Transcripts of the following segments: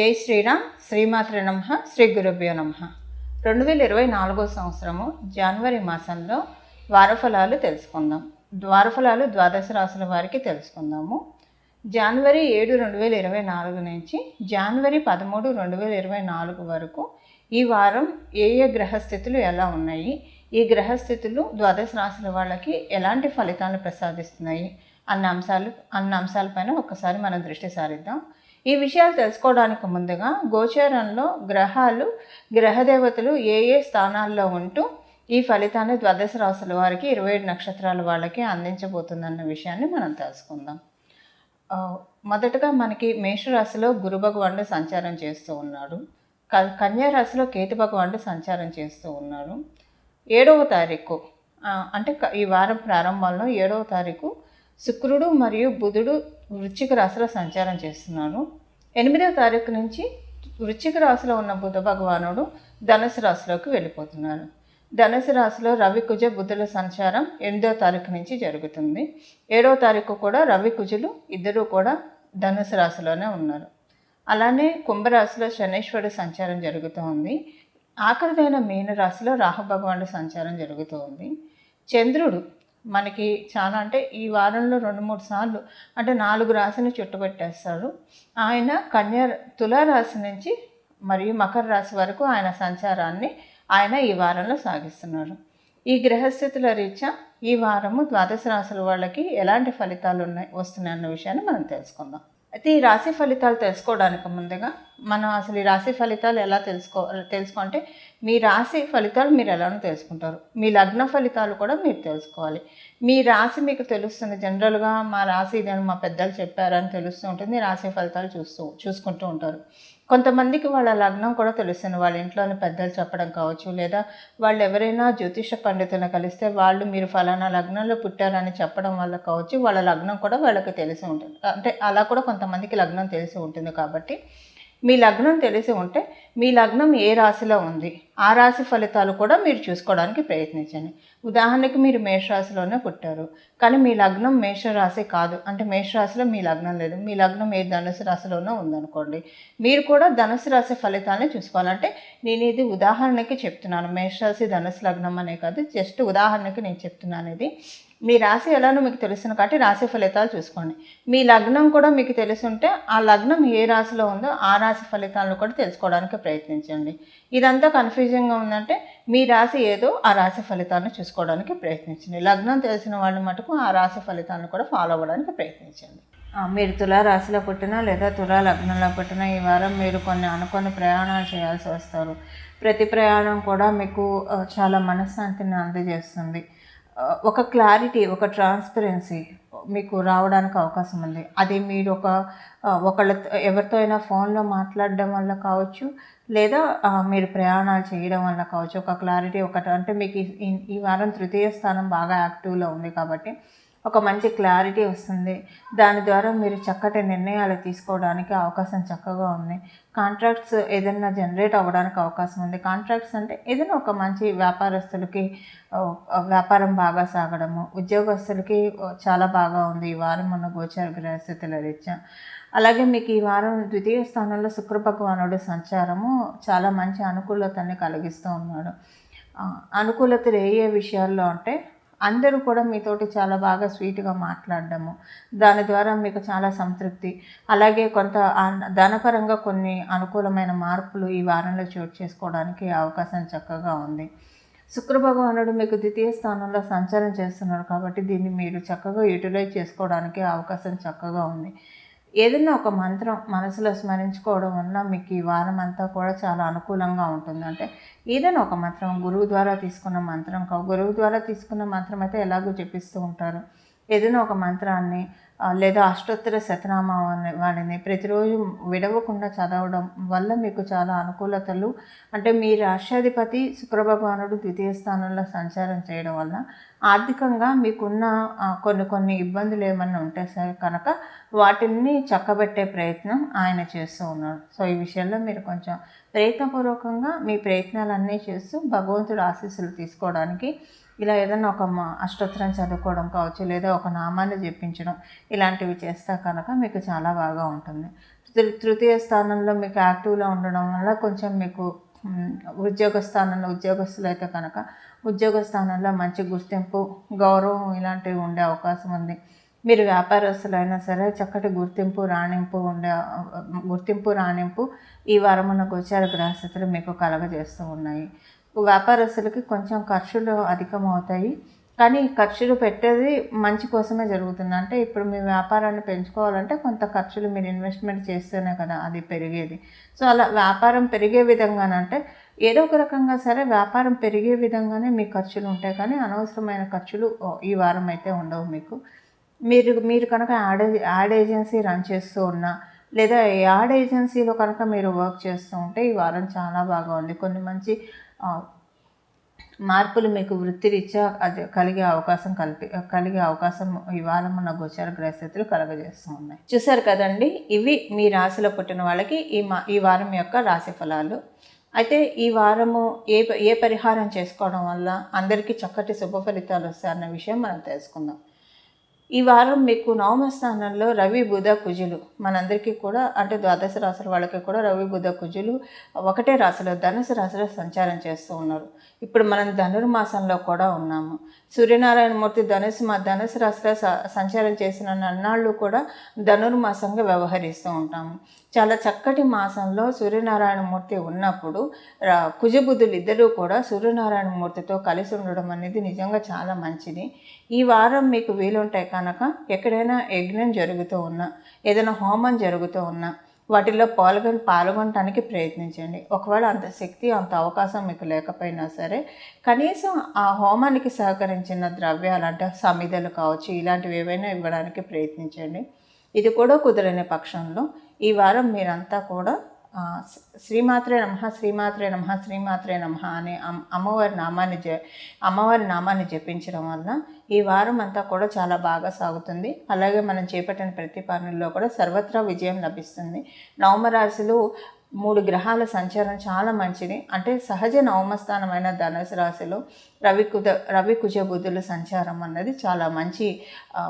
జై శ్రీరామ్ శ్రీమాత్ర నమ శ్రీ గురుభ్యో నమ. రెండు వేల ఇరవై నాలుగో సంవత్సరము జనవరి మాసంలో ద్వారఫలాలు తెలుసుకుందాం. ద్వారఫలాలు ద్వాదశ రాసుల వారికి తెలుసుకుందాము. జనవరి ఏడు రెండు వేల ఇరవై నాలుగు నుంచి జనవరి పదమూడు రెండు వేల ఇరవై నాలుగు వరకు ఈ వారం ఏ ఏ గ్రహస్థితులు ఎలా ఉన్నాయి ఈ గ్రహస్థితులు ద్వాదశ రాసుల వాళ్ళకి ఎలాంటి ఫలితాలను ప్రసాదిస్తున్నాయి అన్న అంశాలు అన్న అంశాలపైన ఒకసారి మనం దృష్టి సారిద్దాం. ఈ విషయాలు తెలుసుకోవడానికి ముందుగా గోచారంలో గ్రహాలు గ్రహదేవతలు ఏ ఏ స్థానాల్లో ఉంటూ ఈ ఫలితాన్ని ద్వాదశ రాశుల వారికి ఇరవై ఏడు నక్షత్రాల వాళ్ళకి అందించబోతుందన్న విషయాన్ని మనం తెలుసుకుందాం. మొదటగా మనకి మేషరాశిలో గురు భగవానుడు సంచారం చేస్తూ ఉన్నాడు. క- కన్యా కేతు భగవానుడు సంచారం చేస్తూ ఉన్నారు ఏడవ తారీఖు అంటే ఈ వారం ప్రారంభంలో ఏడవ తారీఖు శుక్రుడు మరియు బుధుడు వృశ్చిక రాశిలో సంచారం చేస్తున్నారు ఎనిమిదవ తారీఖు నుంచి వృశ్చిక రాశిలో ఉన్న బుధ భగవానుడు ధనుసు రాశిలోకి వెళ్ళిపోతున్నారు ధనుసు రాశిలో రవి కుజ బుధుల సంచారం ఎనిమిదవ తారీఖు నుంచి జరుగుతుంది. ఏడవ తారీఖు కూడా రవి కుజులు ఇద్దరూ కూడా ధనుసు రాశిలోనే ఉన్నారు. అలానే కుంభరాశిలో శనేశ్వరుడు సంచారం జరుగుతూ ఉంది. ఆఖరిదైన మీనరాశిలో రాహు భగవానుడు సంచారం జరుగుతూ ఉంది. చంద్రుడు మనకి చాలా అంటే ఈ వారంలో రెండు మూడు సార్లు అంటే నాలుగు రాశిని చుట్టుపెట్టేస్తారు. ఆయన కన్యా తులారాశి నుంచి మరియు మకర రాశి వరకు ఆయన సంచారాన్ని ఆయన ఈ వారంలో సాగిస్తున్నారు. ఈ గ్రహస్థితుల రీత్యా ఈ వారము ద్వాదశ రాశుల వాళ్ళకి ఎలాంటి ఫలితాలు ఉన్నాయి వస్తున్నాయన్న విషయాన్ని మనం తెలుసుకుందాం. అయితే ఈ రాశి ఫలితాలు తెలుసుకోవడానికి ముందుగా మనం అసలు ఈ రాశి ఫలితాలు ఎలా తెలుసుకో తెలుసుకుంటే మీ రాశి ఫలితాలు మీరు ఎలానో తెలుసుకుంటారు. మీ లగ్న ఫలితాలు కూడా మీరు తెలుసుకోవాలి. మీ రాశి మీకు తెలుస్తుంది. జనరల్గా మా రాశి ఇదని మా పెద్దలు చెప్పారని తెలుస్తూ ఉంటుంది. రాశి ఫలితాలు చూస్తూ చూసుకుంటూ ఉంటారు. కొంతమందికి వాళ్ళ లగ్నం కూడా తెలుస్తుంది. వాళ్ళ ఇంట్లోని పెద్దలు చెప్పడం కావచ్చు లేదా వాళ్ళు ఎవరైనా జ్యోతిష పండితులను కలిస్తే వాళ్ళు మీరు ఫలానా లగ్నంలో పుట్టారని చెప్పడం వల్ల కావచ్చు వాళ్ళ లగ్నం కూడా వాళ్ళకి తెలిసి ఉంటుంది. అంటే అలా కూడా కొంతమందికి లగ్నం తెలిసి ఉంటుంది కాబట్టి మీ లగ్నం తెలిసి ఉంటే మీ లగ్నం ఏ రాశిలో ఉంది? ఆ రాశి ఫలితాలు కూడా మీరు చూసుకోవడానికి ప్రయత్నించండి. ఉదాహరణకి మీరు మేషరాశిలోనే పుట్టారు. కానీ మీ లగ్నం మేషరాశి కాదు. అంటే మేషరాశిలో మీ లగ్నం లేదు. మీ లగ్నం ఏ ధనుసు రాశిలోనో ఉందనుకోండి. మీరు కూడా ధనుసు రాశి ఫలితాన్ని చూసుకోవాలంటే నేను ఇది ఉదాహరణకి చెప్తున్నాను. మేషరాశి ధనుసు లగ్నం అనే కాదు. జస్ట్ ఉదాహరణకి నేను చెప్తున్నాను ఇది. మీ రాశి ఎలానో మీకు తెలుసును కాబట్టి రాశి ఫలితాలు చూసుకోండి. మీ లగ్నం కూడా మీకు తెలిసి ఉంటే ఆ లగ్నం ఏ రాశిలో ఉందో ఆ రాశి ఫలితాలను కూడా తెలుసుకోవడానికి ప్రయత్నించండి. ఇదంతా కన్ఫ్యూజింగ్గా ఉందంటే మీ రాశి ఏదో ఆ రాశి ఫలితాలను చూసుకోవడానికి ప్రయత్నించండి. లగ్నం తెలిసిన వాళ్ళు మటుకు ఆ రాశి ఫలితాలను కూడా ఫాలో అవ్వడానికి ప్రయత్నించండి. మీరు తులా రాశిలో పుట్టినా లేదా తులా లగ్నంలో పుట్టినా ఈ వారం మీరు కొన్ని అనుకొని ప్రయాణాలు చేయాల్సి వస్తారు. ప్రతి ప్రయాణం కూడా మీకు చాలా మనశ్శాంతిని అందజేస్తుంది. ఒక క్లారిటీ ఒక ట్రాన్స్పరెన్సీ మీకు రావడానికి అవకాశం ఉంది. అది మీరు ఒక ఒకళ్ళ ఎవరితో అయినా ఫోన్లో మాట్లాడడం వల్ల కావచ్చు లేదా మీరు ప్రయాణాలు చేయడం వల్ల కావచ్చు. ఒక క్లారిటీ ఒకటి అంటే మీకు ఈ వారం తృతీయ స్థానం బాగా యాక్టివ్లో ఉంది కాబట్టి ఒక మంచి క్లారిటీ వస్తుంది. దాని ద్వారా మీరు చక్కటి నిర్ణయాలు తీసుకోవడానికి అవకాశం చక్కగా ఉంది. కాంట్రాక్ట్స్ ఏదైనా జనరేట్ అవ్వడానికి అవకాశం ఉంది. కాంట్రాక్ట్స్ అంటే ఏదైనా ఒక మంచి వ్యాపారస్తులకి వ్యాపారం బాగా సాగడము. ఉద్యోగస్తులకి చాలా బాగా ఉంది. ఈ వారం మన గోచార గ్రహస్థితుల రీత్యా. అలాగే మీకు ఈ వారం ద్వితీయ స్థానంలో శుక్ర భగవానుడు సంచారము చాలా మంచి అనుకూలతని కలిగిస్తూ ఉన్నాడు. అనుకూలతలు ఏ ఏ విషయాల్లో అంటే అందరూ కూడా మీతోటి చాలా బాగా స్వీట్గా మాట్లాడడము దాని ద్వారా మీకు చాలా సంతృప్తి. అలాగే కొంత ధనపరంగా కొన్ని అనుకూలమైన మార్పులు ఈ వారంలో చోటు చేసుకోవడానికి అవకాశం చక్కగా ఉంది. శుక్ర భగవానుడు మీకు ద్వితీయ స్థానంలో సంచారం చేస్తున్నారు కాబట్టి దీన్ని మీరు చక్కగా యూటిలైజ్ చేసుకోవడానికి అవకాశం చక్కగా ఉంది. ఏదైనా ఒక మంత్రం మనసులో స్మరించుకోవడం వల్ల మీకు ఈ వారం అంతా కూడా చాలా అనుకూలంగా ఉంటుంది. అంటే ఏదైనా ఒక మంత్రం గురువు ద్వారా తీసుకున్న మంత్రం కావు గురువు ద్వారా తీసుకున్న మంత్రం అయితే ఎలాగో చెప్పిస్తూ ఉంటారు. ఏదైనా ఒక మంత్రాన్ని లేదా అష్టోత్తర శతనామాన్ని వాడిని ప్రతిరోజు విడవకుండా చదవడం వల్ల మీకు చాలా అనుకూలతలు. అంటే మీ రాష్ట్రాధిపతి శుక్రభగవానుడు ద్వితీయ స్థానంలో సంచారం చేయడం వల్ల ఆర్థికంగా మీకున్న కొన్ని కొన్ని ఇబ్బందులు ఏమన్నా ఉంటే సరే కనుక వాటిని చక్కబెట్టే ప్రయత్నం ఆయన చేస్తూ ఉన్నారు. సో ఈ విషయంలో మీరు కొంచెం ప్రయత్నపూర్వకంగా మీ ప్రయత్నాలన్నీ చేస్తూ భగవంతుడు ఆశీస్సులు తీసుకోవడానికి ఇలా ఏదైనా ఒక అష్టోత్తరం చదువుకోవడం కావచ్చు లేదా ఒక నామాన్ని జపించడం ఇలాంటివి చేస్తే కనుక మీకు చాలా బాగా ఉంటుంది. తృతీయ స్థానంలో మీకు యాక్టివ్లో ఉండడం వల్ల కొంచెం మీకు ఉద్యోగ స్థానంలో ఉద్యోగస్తులు అయితే కనుక ఉద్యోగ స్థానంలో మంచి గుర్తింపు గౌరవం ఇలాంటివి ఉండే అవకాశం ఉంది. మీరు వ్యాపారస్తులైనా సరే చక్కటి గుర్తింపు రాణింపు ఉండే గుర్తింపు రాణింపు ఈ వారమున గోచార గ్రహస్థితులు మీకు కలగజేస్తూ ఉన్నాయి. వ్యాపారస్తులకి కొంచెం ఖర్చులు అధికం అవుతాయి కానీ ఖర్చులు పెట్టేది మంచి కోసమే జరుగుతుంది. అంటే ఇప్పుడు మీ వ్యాపారాన్ని పెంచుకోవాలంటే కొంత ఖర్చులు మీరు ఇన్వెస్ట్మెంట్ చేస్తేనే కదా అది పెరిగేది. సో అలా వ్యాపారం పెరిగే విధంగానంటే ఏదో ఒక రకంగా సరే వ్యాపారం పెరిగే విధంగానే మీ ఖర్చులు ఉంటాయి. కానీ అనవసరమైన ఖర్చులు ఈ వారం అయితే ఉండవు మీకు. మీరు మీరు కనుక యాడ్ యాడ్ ఏజెన్సీ రన్ చేస్తూ ఉన్నా లేదా యాడ్ ఏజెన్సీలో కనుక మీరు వర్క్ చేస్తూ ఉంటే ఈ వారం చాలా బాగా ఉంది. కొన్ని మంచి మార్పులు మీకు వృత్తిరీత్యా అది కలిగే అవకాశం కల్పి కలిగే అవకాశం ఈ వారం మన గోచార గ్రహస్థితులు కలగజేస్తూ ఉన్నాయి చూసారు కదండి ఇవి మీ రాశిలో పుట్టిన వాళ్ళకి ఈ మా ఈ వారం యొక్క రాశి ఫలాలు. అయితే ఈ వారము ఏ ఏ పరిహారం చేసుకోవడం వల్ల అందరికీ చక్కటి శుభ ఫలితాలు వస్తాయన్న విషయం మనం తెలుసుకుందాం. ఈ వారం మీకు నవమ స్థానంలో రవి బుధ కుజులు. మనందరికీ కూడా అంటే ద్వాదశ రాశుల వాళ్ళకి కూడా రవి బుధ కుజులు ఒకటే రాశిలో ధనుసు రాశిలో సంచారం చేస్తూ ఉన్నారు. ఇప్పుడు మనం ధనుర్మాసంలో కూడా ఉన్నాము. సూర్యనారాయణమూర్తి ధనుసు మా ధనుసు రాశిలో స- సంచారం చేసిన నన్నాళ్ళు కూడా ధనుర్మాసంగా వ్యవహరిస్తూ ఉంటాము. చాలా చక్కటి మాసంలో సూర్యనారాయణమూర్తి ఉన్నప్పుడు రా- కుజబుధులు ఇద్దరూ కూడా సూర్యనారాయణ మూర్తితో కలిసి ఉండడం అనేది నిజంగా చాలా మంచిది. ఈ వారం మీకు వీలుంటాయి కనుక ఎక్కడైనా యజ్ఞం జరుగుతూ ఉన్నా ఏదైనా హోమం జరుగుతూ ఉన్నా వాటిల్లో పాల్గొని పాల్గొనడానికి ప్రయత్నించండి. ఒకవేళ అంత శక్తి అంత అవకాశం మీకు లేకపోయినా సరే కనీసం ఆ హోమానికి సహకరించిన ద్రవ్యాలు అంటే సమిధలు కావచ్చు ఇలాంటివి ఏవైనా ఇవ్వడానికి ప్రయత్నించండి. ఇది కూడా కుదరని పక్షంలో ఈ వారం మీరంతా కూడా శ్రీమాత్రే నమ శ్రీమాత్రే నమ శ్రీమాత్రే నమ అనే అమ్- అమ్మవారి నామాన్ని జ అమ్మవారి నామాన్ని జపించడం వల్ల ఈ వారం అంతా కూడా చాలా బాగా సాగుతుంది. అలాగే మనం చేపట్టిన ప్రతి పనుల్లో కూడా సర్వత్రా విజయం లభిస్తుంది. నవమరాశులు మూడు గ్రహాల సంచారం చాలా మంచిది. అంటే సహజ నవమస్థానమైన ధనుసు రాశిలో రవి కుద రవి కుజ బుధుల సంచారం అన్నది చాలా మంచి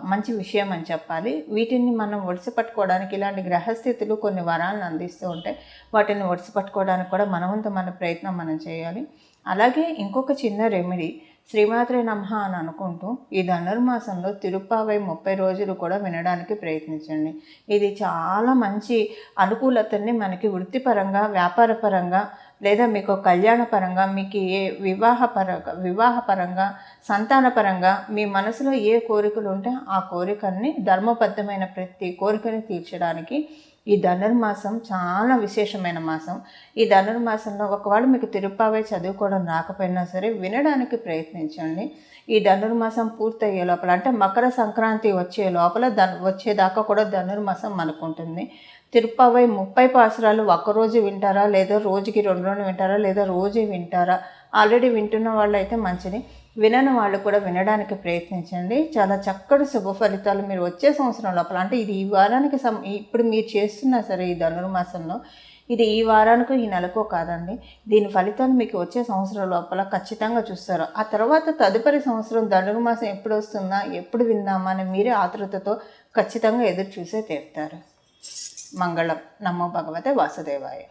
మంచి విషయం అని చెప్పాలి. వీటిని మనం ఒడిసిపట్టుకోవడానికి ఇలాంటి గ్రహస్థితులు కొన్ని వరాలను అందిస్తూ ఉంటాయి వాటిని ఒడిసిపట్టుకోవడానికి కూడా మనవంత మన ప్రయత్నం మనం చేయాలి. అలాగే ఇంకొక చిన్న రెమెడీ శ్రీమాత్రే నమః అని అనుకుంటూ ఈ ధనుర్మాసంలో తిరుప్పావై ముప్పై రోజులు కూడా వినడానికి ప్రయత్నించండి. ఇది చాలా మంచి అనుకూలతని మనకి వృత్తిపరంగా వ్యాపారపరంగా లేదా మీకు కళ్యాణపరంగా మీకు ఏ వివాహపరంగా వివాహపరంగా సంతానపరంగా మీ మనసులో ఏ కోరికలు ఉంటే ఆ కోరికల్ని ధర్మబద్ధమైన ప్రతి కోరికని తీర్చడానికి ఈ ధనుర్మాసం చాలా విశేషమైన మాసం. ఈ ధనుర్మాసంలో ఒకవేళ మీకు తిరుప్పావై చదువుకోవడం రాకపోయినా సరే వినడానికి ప్రయత్నించండి. ఈ ధనుర్మాసం పూర్తయ్యే లోపల అంటే మకర సంక్రాంతి వచ్చే లోపల ధను వచ్చేదాకా కూడా ధనుర్మాసం మనకు ఉంటుంది. తిరుప్పావై ముప్పై పాసురాలు ఒక్కరోజు వింటారా? లేదా రోజుకి రెండు రెండు వింటారా? లేదా రోజు వింటారా? ఆల్రెడీ వింటున్న వాళ్ళు అయితే మంచిది. వినని వాళ్ళు కూడా వినడానికి ప్రయత్నించండి. చాలా చక్కటి శుభ ఫలితాలు మీరు వచ్చే సంవత్సరం లోపల అంటే ఇది ఈ వారానికి సం ఇప్పుడు మీరు చేస్తున్నా సరే ఈ ధనుర్మాసంలో ఇది ఈ వారానికో ఈ నెలకో కాదండి. దీని ఫలితాలు మీకు వచ్చే సంవత్సరం లోపల ఖచ్చితంగా చూస్తారు. ఆ తర్వాత తదుపరి సంవత్సరం ధనుర్మాసం ఎప్పుడు వస్తుందా ఎప్పుడు విందామా అని మీరే ఆతృతతో ఖచ్చితంగా ఎదురు చూసే తీరుతారు. మంగళం. నమో భగవతే వాసుదేవాయ.